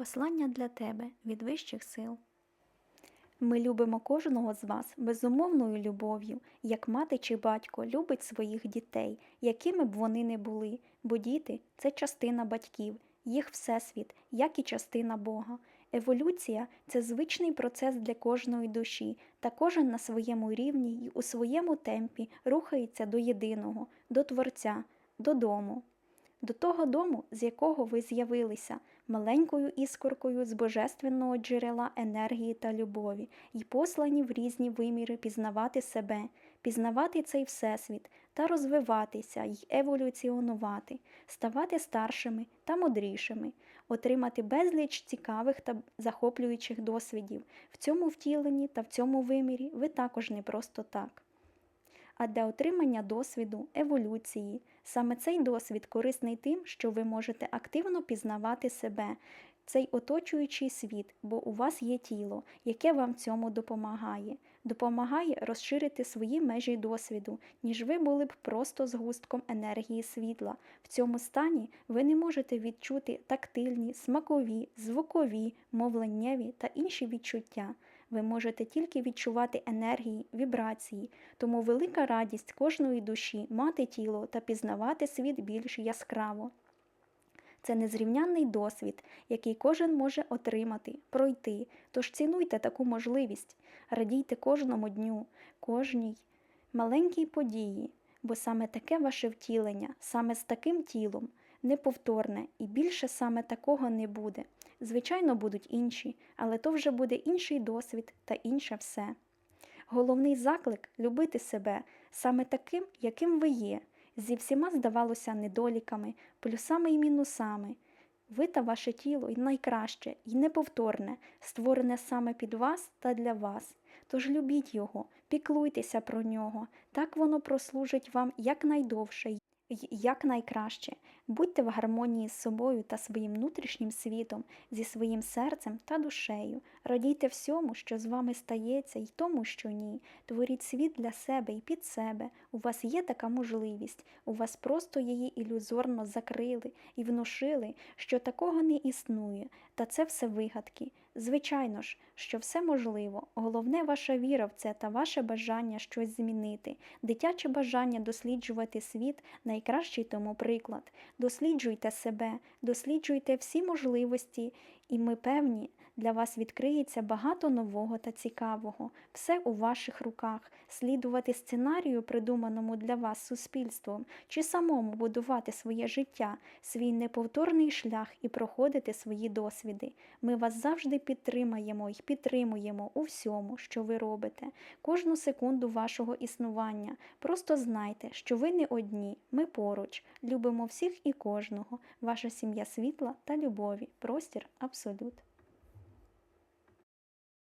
Послання для тебе від вищих сил. Ми любимо кожного з вас безумовною любов'ю, як мати чи батько любить своїх дітей, якими б вони не були, бо діти це частина батьків, їх всесвіт, як і частина Бога. Еволюція це звичний процес для кожної душі, та кожен на своєму рівні й у своєму темпі рухається до єдиного, до Творця, додому до того дому, з якого ви з'явилися, маленькою іскоркою з божественного джерела енергії та любові, і послані в різні виміри пізнавати себе, пізнавати цей всесвіт та розвиватися й еволюціонувати, ставати старшими та мудрішими, отримати безліч цікавих та захоплюючих досвідів. В цьому втіленні та в цьому вимірі ви також не просто так а для отримання досвіду, еволюції. Саме цей досвід корисний тим, що ви можете активно пізнавати себе, цей оточуючий світ, бо у вас є тіло, яке вам цьому допомагає, допомагає розширити свої межі досвіду, ніж ви були б просто згустком енергії світла. В цьому стані ви не можете відчути тактильні, смакові, звукові, мовленнєві та інші відчуття. Ви можете тільки відчувати енергії, вібрації, тому велика радість кожної душі мати тіло та пізнавати світ більш яскраво. Це незрівнянний досвід, який кожен може отримати, пройти. Тож цінуйте таку можливість, радійте кожному дню, кожній маленькій події, бо саме таке ваше втілення, саме з таким тілом, неповторне і більше саме такого не буде. Звичайно, будуть інші, але то вже буде інший досвід та інше все. Головний заклик любити себе саме таким, яким ви є, зі всіма, здавалося, недоліками, плюсами і мінусами. Ви та ваше тіло найкраще, й неповторне, створене саме під вас та для вас. Тож любіть його, піклуйтеся про нього, так воно прослужить вам якнайдовше й якнайкраще. Будьте в гармонії з собою та своїм внутрішнім світом, зі своїм серцем та душею. Радійте всьому, що з вами стається, й тому, що ні. Творіть світ для себе і під себе. У вас є така можливість, у вас просто її ілюзорно закрили і внушили, що такого не існує, та це все вигадки. Звичайно ж, що все можливо. Головне ваша віра в це та ваше бажання щось змінити, дитяче бажання досліджувати світ найкращий тому приклад. Досліджуйте себе, досліджуйте всі можливості, і ми певні, для вас відкриється багато нового та цікавого. Все у ваших руках, слідувати сценарію, придуманому для вас суспільством, чи самому будувати своє життя, свій неповторний шлях і проходити свої досвіди. Ми вас завжди підтримаємо і підтримуємо у всьому, що ви робите, кожну секунду вашого існування. Просто знайте, що ви не одні, ми поруч, любимо всіх і кожного, ваша сім'я світла та любові, простір абсолют.